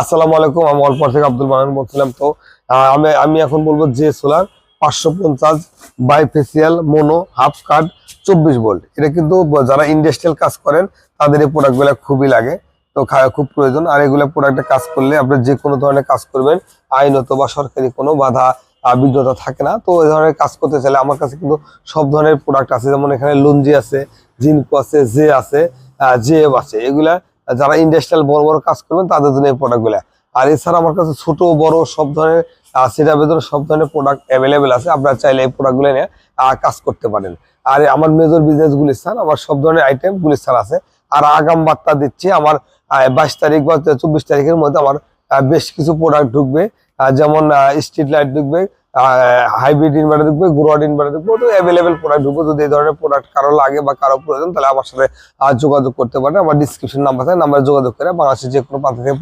আসসালামু আলাইকুম, আমি অল্প থেকে আব্দুল মানান বলছিলাম তো। আমি আমি এখন বলব যে সোলার পাঁচশো পঞ্চাশ বাইফেসিয়াল মোনো হাফ কাট চব্বিশ ভোল্ট। এটা কিন্তু যারা ইন্ডাস্ট্রিয়াল কাজ করেন, তাদের এই প্রোডাক্টগুলো খুবই লাগে, তো খুব প্রয়োজন। আর এগুলো প্রোডাক্টে কাজ করলে আপনি যে কোনো ধরনের কাজ করবেন, আইনত বা সরকারি কোনো বাধা বিঘ্নতা থাকে না। তো এই ধরনের কাজ করতে চাইলে আমার কাছে কিন্তু সব ধরনের প্রোডাক্ট আছে, যেমন এখানে লুঞ্জি আছে, জিনকো আছে, জে আছে জেএফ আছে। এগুলা যারা ইন্ডাস্ট্রিয়াল বড় বড় কাজ করবেন, তাদের জন্য এই প্রোডাক্টগুলো আর এছাড়া আমার কাছে ছোট, বড়, সব ধরনের সেটা ভেতরে সব ধরনের প্রোডাক্ট অ্যাভেলেবেল আছে। আপনারা চাইলে এই প্রোডাক্টগুলো নিয়ে কাজ করতে পারেন। আর আমার মেজর বিজনেস গুলিস্তান আমার সব ধরনের আইটেম গুলিস্তান আছে। আর আগাম বার্তা দিচ্ছি, আমার বাইশ তারিখ বা চব্বিশ তারিখের মধ্যে আমার বেশ কিছু প্রোডাক্ট ঢুকবে। যেমন স্ট্রিট লাইট ঢুকবে হাইব্রিড ইনভার্টার দেখব গ্রোয়াড ইনভার্টার দেখব তো অ্যাভেলেবেল প্রোডাক্ট দেখব যদি এই ধরনের প্রোডাক্ট কারও লাগে বা কারও প্রয়োজন, তাহলে আমার সাথে যোগাযোগ করতে পারেন। আমার ডিসক্রিপশন নাম্বার থাকে নাম্বারে যোগাযোগ করে বাংলাদেশের যে কোনো প্রান্ত থেকে